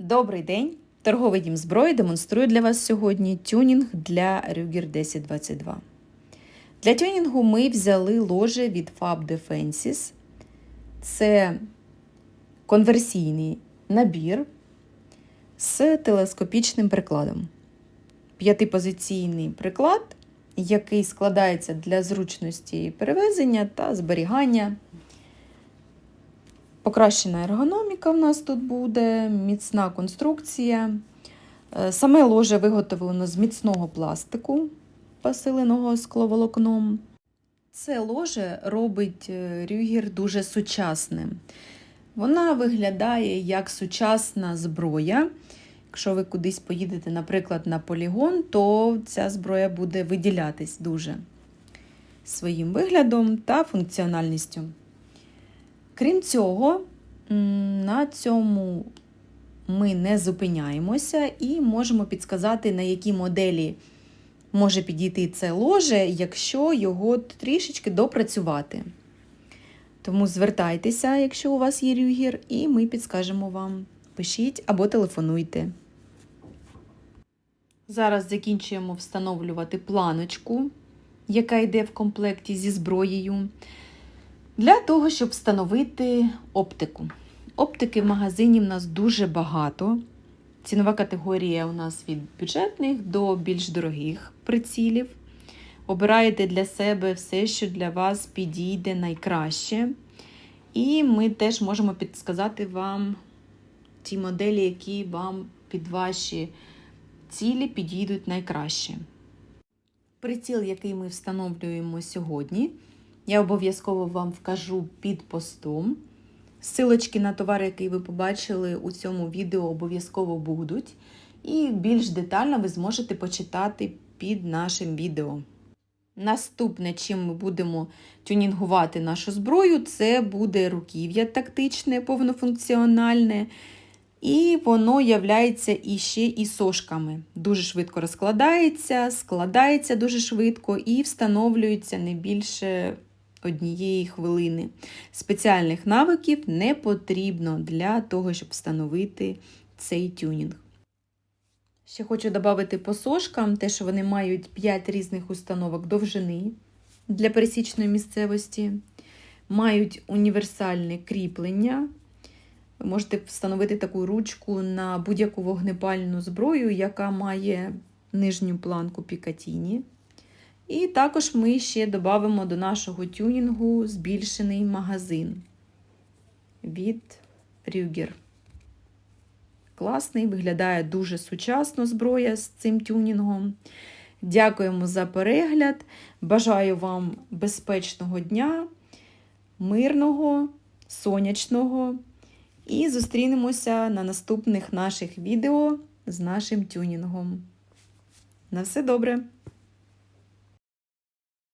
Добрий день! Торговий дім зброї демонструю для вас сьогодні тюнінг для Ruger 1022. Для тюнінгу ми взяли ложе від Fab Defenses. Це конверсійний набір з телескопічним прикладом. П'ятипозиційний приклад, який складається для зручності перевезення та зберігання. Покращена ергономіка в нас тут буде, міцна конструкція. Е, Саме ложе виготовлено з міцного пластику, посиленого скловолокном. Це ложе робить е, Рюгер дуже сучасним. Вона виглядає як сучасна зброя. Якщо ви кудись поїдете, наприклад, на полігон, то ця зброя буде виділятись дуже своїм виглядом та функціональністю. Крім цього, на цьому ми не зупиняємося і можемо підсказати, на які моделі може підійти це ложе, якщо його трішечки допрацювати. Тому звертайтеся, якщо у вас є рюгір, і ми підскажемо вам. Пишіть або телефонуйте. Зараз закінчуємо встановлювати планочку, яка йде в комплекті зі зброєю. Для того, щоб встановити оптику. Оптики в магазині в нас дуже багато. Цінова категорія у нас від бюджетних до більш дорогих прицілів. Обираєте для себе все, що для вас підійде найкраще. І ми теж можемо підсказати вам ті моделі, які вам під ваші цілі підійдуть найкраще. Приціл, який ми встановлюємо сьогодні, я обов'язково вам вкажу під постом. Силочки на товар, який ви побачили у цьому відео, обов'язково будуть. І більш детально ви зможете почитати під нашим відео. Наступне, чим ми будемо тюнінгувати нашу зброю, це буде руків'я тактичне, повнофункціональне. І воно являється іще і сошками. Дуже швидко розкладається, складається дуже швидко і встановлюється не більше однієї хвилини. Спеціальних навиків не потрібно для того, щоб встановити цей тюнінг. Ще хочу додати по сошкам, те, що вони мають 5 різних установок довжини для пересічної місцевості, мають універсальне кріплення. Ви можете встановити таку ручку на будь-яку вогнепальну зброю, яка має нижню планку Пікатіні. І також ми ще додамо до нашого тюнінгу збільшений магазин від Rüger. Класний, виглядає дуже сучасно зброя з цим тюнінгом. Дякуємо за перегляд. Бажаю вам безпечного дня, мирного, сонячного. І зустрінемося на наступних наших відео з нашим тюнінгом. На все добре!